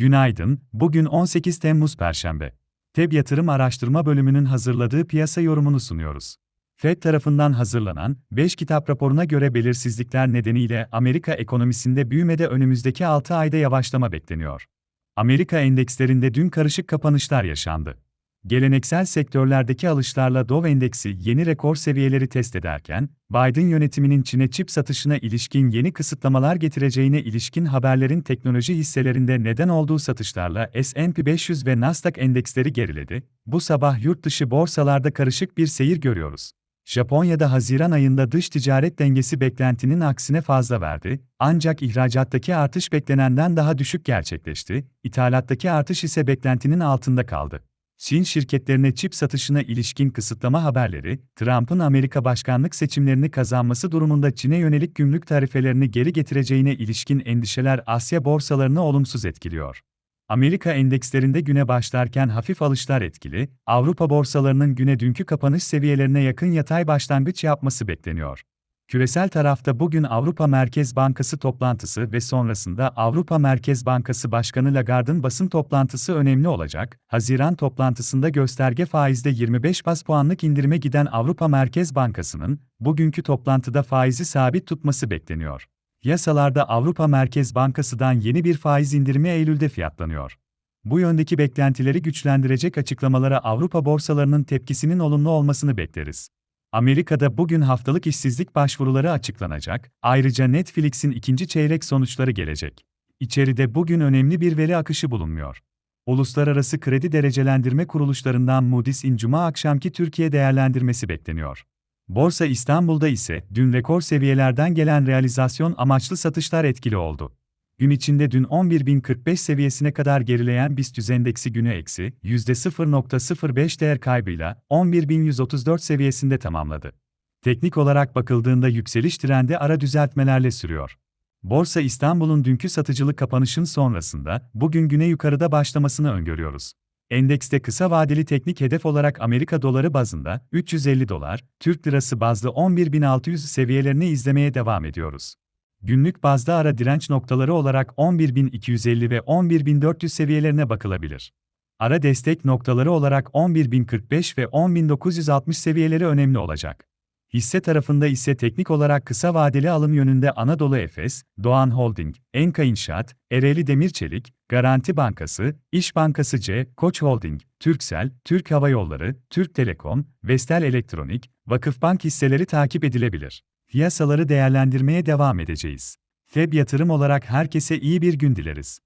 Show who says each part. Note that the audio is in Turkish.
Speaker 1: Günaydın, bugün 18 Temmuz Perşembe. TEB Yatırım Araştırma Bölümünün hazırladığı piyasa yorumunu sunuyoruz. FED tarafından hazırlanan 5 kitap raporuna göre belirsizlikler nedeniyle Amerika ekonomisinde büyümede önümüzdeki 6 ayda yavaşlama bekleniyor. Amerika endekslerinde dün karışık kapanışlar yaşandı. Geleneksel sektörlerdeki alışlarla Dow Endeksi yeni rekor seviyeleri test ederken, Biden yönetiminin Çin'e çip satışına ilişkin yeni kısıtlamalar getireceğine ilişkin haberlerin teknoloji hisselerinde neden olduğu satışlarla S&P 500 ve Nasdaq endeksleri geriledi. Bu sabah yurt dışı borsalarda karışık bir seyir görüyoruz. Japonya'da Haziran ayında dış ticaret dengesi beklentinin aksine fazla verdi, ancak ihracattaki artış beklenenden daha düşük gerçekleşti, ithalattaki artış ise beklentinin altında kaldı. Çin şirketlerine çip satışına ilişkin kısıtlama haberleri, Trump'ın Amerika başkanlık seçimlerini kazanması durumunda Çin'e yönelik gümrük tarifelerini geri getireceğine ilişkin endişeler Asya borsalarını olumsuz etkiliyor. Amerika endekslerinde güne başlarken hafif alışlar etkili, Avrupa borsalarının güne dünkü kapanış seviyelerine yakın yatay başlangıç yapması bekleniyor. Küresel tarafta bugün Avrupa Merkez Bankası toplantısı ve sonrasında Avrupa Merkez Bankası Başkanı Lagarde'ın basın toplantısı önemli olacak. Haziran toplantısında gösterge faizde 25 bas puanlık indirime giden Avrupa Merkez Bankası'nın bugünkü toplantıda faizi sabit tutması bekleniyor. Yasalarda Avrupa Merkez Bankası'dan yeni bir faiz indirimi Eylül'de fiyatlanıyor. Bu yöndeki beklentileri güçlendirecek açıklamalara Avrupa borsalarının tepkisinin olumlu olmasını bekleriz. Amerika'da bugün haftalık işsizlik başvuruları açıklanacak, ayrıca Netflix'in ikinci çeyrek sonuçları gelecek. İçeride bugün önemli bir veri akışı bulunmuyor. Uluslararası kredi derecelendirme kuruluşlarından Moody's'in cuma akşamki Türkiye değerlendirmesi bekleniyor. Borsa İstanbul'da ise dün rekor seviyelerden gelen realizasyon amaçlı satışlar etkili oldu. Gün içinde dün 11.045 seviyesine kadar gerileyen BIST endeksi günü eksi %0.05 değer kaybıyla 11.134 seviyesinde tamamladı. Teknik olarak bakıldığında yükseliş trendi ara düzeltmelerle sürüyor. Borsa İstanbul'un dünkü satıcılık kapanışın sonrasında bugün güne yukarıda başlamasını öngörüyoruz. Endekste kısa vadeli teknik hedef olarak Amerika doları bazında 350 dolar, Türk lirası bazlı 11.600 seviyelerini izlemeye devam ediyoruz. Günlük bazda ara direnç noktaları olarak 11.250 ve 11.400 seviyelerine bakılabilir. Ara destek noktaları olarak 11.045 ve 10.960 seviyeleri önemli olacak. Hisse tarafında ise teknik olarak kısa vadeli alım yönünde Anadolu Efes, Doğan Holding, Enka İnşaat, Ereğli Demirçelik, Garanti Bankası, İş Bankası C, Koç Holding, Türksel, Türk Hava Yolları, Türk Telekom, Vestel Elektronik, Vakıfbank hisseleri takip edilebilir. Piyasaları değerlendirmeye devam edeceğiz. FEB yatırım olarak herkese iyi bir gün dileriz.